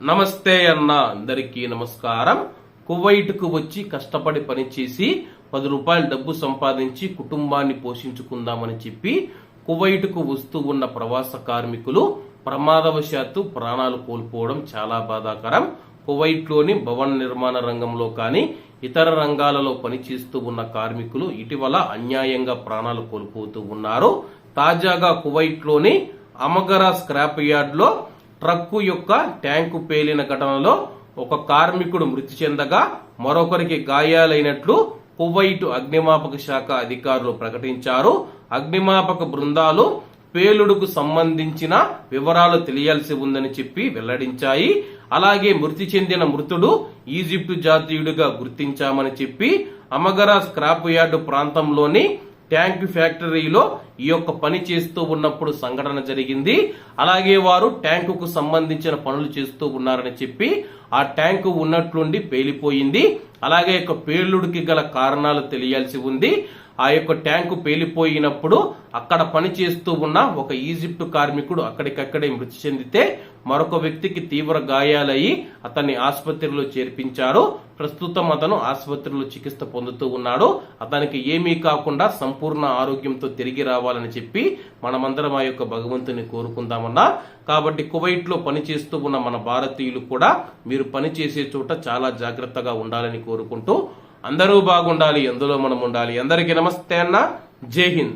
నమస్తే అన్న అందరికీ నమస్కారం. కువైట్కు వచ్చి కష్టపడి పనిచేసి పది రూపాయలు డబ్బు సంపాదించి కుటుంబాన్ని పోషించుకుందామని చెప్పి కువైట్కు వస్తూ ఉన్న ప్రవాస కార్మికులు ప్రమాదవశాత్తు ప్రాణాలు కోల్పోవడం చాలా బాధాకరం. కువైట్లోని భవన నిర్మాణ రంగంలో కానీ ఇతర రంగాలలో పనిచేస్తూ ఉన్న కార్మికులు ఇటీవల అన్యాయంగా ప్రాణాలు కోల్పోతూ ఉన్నారు. తాజాగా కువైట్లోని అమగరా స్క్రాప్ యార్డ్లో ట్రక్కు యొక్క ట్యాంకు పేలిన ఘటనలో ఒక కార్మికుడు మృతి చెందగా మరొకరికి గాయాలైనట్లు కువైట్ అగ్నిమాపక శాఖ అధికారులు ప్రకటించారు. అగ్నిమాపక బృందాలు పేలుడుకు సంబంధించిన వివరాలు తెలియాల్సి ఉందని చెప్పి వెల్లడించాయి. అలాగే మృతి చెందిన మృతుడు ఈజిప్టు జాతీయుడిగా గుర్తించామని చెప్పి అమగరా స్క్రాప్ యార్డు ప్రాంతంలోని ట్యాంక్ ఫ్యాక్టరీలో ఈ యొక్క పని చేస్తూ ఉన్నప్పుడు సంఘటన జరిగింది. అలాగే వారు ట్యాంకుకు సంబంధించిన పనులు చేస్తూ ఉన్నారని చెప్పి ఆ ట్యాంకు ఉన్నట్లుండి పేలిపోయింది. అలాగే యొక్క పేలుడికి గల కారణాలు తెలియాల్సి ఉంది. ఆ యొక్క ట్యాంకు పేలిపోయినప్పుడు అక్కడ పని చేస్తూ ఉన్న ఒక ఈజిప్టు కార్మికుడు అక్కడికక్కడే మృతి చెందితే మరొక వ్యక్తికి తీవ్ర గాయాలయ్యి అతన్ని ఆసుపత్రిలో చేర్పించారు. ప్రస్తుతం అతను ఆసుపత్రిలో చికిత్స పొందుతూ ఉన్నాడు. అతనికి ఏమీ కాకుండా సంపూర్ణ ఆరోగ్యంతో తిరిగి రావాలని చెప్పి మనమందరం ఆ యొక్క భగవంతుని కోరుకుందామన్నా. కాబట్టి కువైట్లో పనిచేస్తూ ఉన్న మన భారతీయులు కూడా మీరు పని చేసే చోట చాలా జాగ్రత్తగా ఉండాలని కోరుకుంటూ అందరూ బాగుండాలి ఎందులో మనం ఉండాలి. అందరికీ నమస్తే అన్న. జై హింద్.